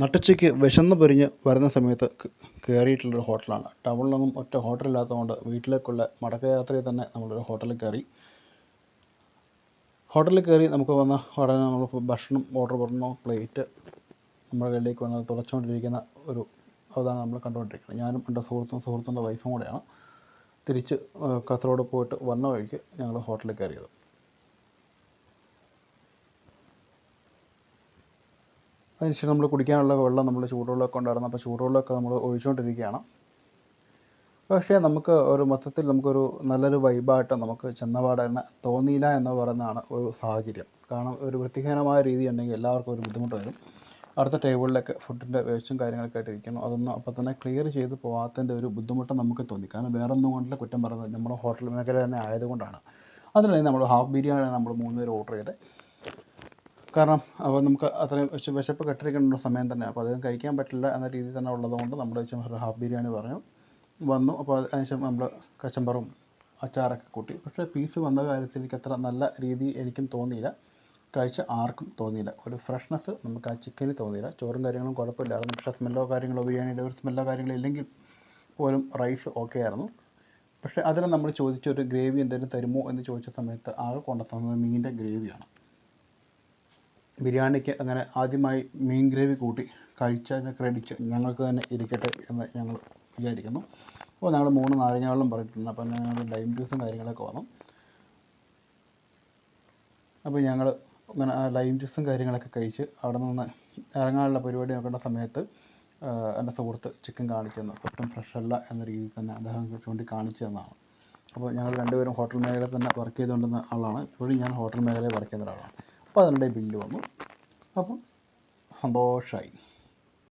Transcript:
നട്ടുച്ചയ്ക്ക് വിശന്ന് പൊരിഞ്ഞ് വരുന്ന സമയത്ത് കയറിയിട്ടുള്ളൊരു ഹോട്ടലാണ്. ടൗണിലൊന്നും ഒറ്റ ഹോട്ടലില്ലാത്തതുകൊണ്ട് വീട്ടിലേക്കുള്ള മടക്കയാത്രയിൽ തന്നെ നമ്മളൊരു ഹോട്ടലിൽ കയറി. ഹോട്ടലിൽ കയറി നമുക്ക് വന്ന ഉടനെ നമ്മൾ ഭക്ഷണം ഓർഡർ പറഞ്ഞു പ്ലേറ്റ് നമ്മുടെ കയ്യിലേക്ക് വന്നത് തുളച്ചുകൊണ്ടിരിക്കുന്ന ഒരു അതാണ് നമ്മൾ കണ്ടുകൊണ്ടിരിക്കുന്നത്. ഞാനും എന്റെ സുഹൃത്തും സുഹൃത്തിന്റെ വൈഫും കൂടെയാണ് തിരിച്ച് കാസർഗോഡ് പോയിട്ട് വന്ന വഴിക്ക് ഞങ്ങൾ ഹോട്ടലിൽ കയറിയത്. അതിനുശേഷം നമ്മൾ കുടിക്കാനുള്ള വെള്ളം നമ്മൾ ചൂടുവെള്ളമൊക്കെ ഉണ്ടായിരുന്നു. അപ്പോൾ ചൂടുവെള്ളമൊക്കെ നമ്മൾ ഒഴിച്ചുകൊണ്ടിരിക്കുകയാണ്. പക്ഷേ നമുക്ക് ഒരു മൊത്തത്തിൽ നമുക്കൊരു നല്ലൊരു വൈബായിട്ട് നമുക്ക് ചെന്നപാടെ തന്നെ തോന്നിയില്ല എന്ന് പറയുന്നതാണ് ഒരു സാഹചര്യം. കാരണം ഒരു വൃത്തിഹീനമായ രീതി ഉണ്ടെങ്കിൽ എല്ലാവർക്കും ഒരു ബുദ്ധിമുട്ട് വരും. അടുത്ത ടേബിളിലൊക്കെ ഫുഡിന്റെ വേസ്റ്റും കാര്യങ്ങളൊക്കെ ആയിട്ട് ഇരിക്കുന്നു. അതൊന്നും അപ്പോൾ തന്നെ ക്ലിയർ ചെയ്ത് പോകാത്തതിന്റെ ഒരു ബുദ്ധിമുട്ട് നമുക്ക് തോന്നി. കാരണം വേറൊന്നും കൊണ്ടല്ല കുറ്റം പറയുന്നത്. നമ്മുടെ ഹോട്ടൽ മേഖല തന്നെ ആയതുകൊണ്ടാണ്. അതിനായി നമ്മൾ ഹാഫ് ബിരിയാണി നമ്മൾ മൂന്ന് പേര് ഓർഡർ ചെയ്തത്. കാരണം അപ്പോൾ നമുക്ക് അത്രയും വിശ വിശപ്പ് കെട്ടിരിക്കേണ്ട സമയം തന്നെ. അപ്പോൾ അധികം കഴിക്കാൻ പറ്റില്ല എന്ന രീതിയിൽ തന്നെ ഉള്ളതുകൊണ്ട് നമ്മുടെ വെച്ചാൽ ഹാഫ് ബിരിയാണി പറഞ്ഞു. വന്നു. അപ്പോൾ അതിനുശേഷം നമ്മൾ കച്ചമ്പറും അച്ചാറൊക്കെ കൂട്ടി. പക്ഷേ പീസ് വന്ന കാര്യത്തിൽ എനിക്ക് അത്ര നല്ല രീതി എനിക്കും തോന്നിയില്ല. കഴിച്ച ആർക്കും തോന്നിയില്ല. ഒരു ഫ്രഷ്നെസ് നമുക്ക് ആ ചിക്കനിൽ തോന്നിയില്ല. ചോറും കാര്യങ്ങളും കുഴപ്പമില്ലായിരുന്നു പക്ഷേ സ്മെല്ലോ കാര്യങ്ങളോ ബിരിയാണിയുടെ ഒരു സ്മെല്ലോ കാര്യങ്ങളോ ഇല്ലെങ്കിൽ പോലും റൈസ് ഓക്കെ ആയിരുന്നു. പക്ഷേ അതിൽ നമ്മൾ ചോദിച്ച ഒരു ഗ്രേവി എന്തെങ്കിലും തരുമോ എന്ന് ചോദിച്ച സമയത്ത് ആകെ കൊണ്ടുത്തന്നത് മീനിന്റെ ഗ്രേവിയാണ്. ബിരിയാണിക്ക് അങ്ങനെ ആദ്യമായി മീൻ ഗ്രേവി കൂട്ടി കഴിച്ചതിന് ക്രെഡിറ്റ് ഞങ്ങൾക്ക് തന്നെ ഇരിക്കട്ടെ എന്ന് ഞങ്ങൾ വിചാരിക്കുന്നു. അപ്പോൾ ഞങ്ങൾ മൂന്ന് നാരങ്ങ പറഞ്ഞിട്ടുണ്ട്. അപ്പോൾ ഞങ്ങൾ ലൈം ജ്യൂസും കാര്യങ്ങളൊക്കെ വന്നു. അപ്പോൾ ഞങ്ങൾ അങ്ങനെ ലൈം ജ്യൂസും കാര്യങ്ങളൊക്കെ കഴിച്ച് അവിടെ നിന്ന് ഇറങ്ങാനുള്ള പരിപാടി നോക്കേണ്ട സമയത്ത് എന്റെ സുഹൃത്ത് ചിക്കൻ കാണിച്ചു തന്നു ഒട്ടും ഫ്രഷ് അല്ല എന്ന രീതിയിൽ തന്നെ അദ്ദേഹം ചൂണ്ടി കാണിച്ചു തന്നതാണ്. അപ്പോൾ ഞങ്ങൾ രണ്ടുപേരും ഹോട്ടൽ മേഖലയിൽ തന്നെ വർക്ക് ചെയ്തുകൊണ്ടിരുന്ന ആളാണ്. ഇപ്പോഴും ഞാൻ ഹോട്ടൽ മേഖലയിൽ വർക്ക് ചെയ്യുന്ന ഒരാളാണ്. അപ്പോൾ അതിനിടെ ബില്ല് വന്നു. അപ്പം സന്തോഷമായി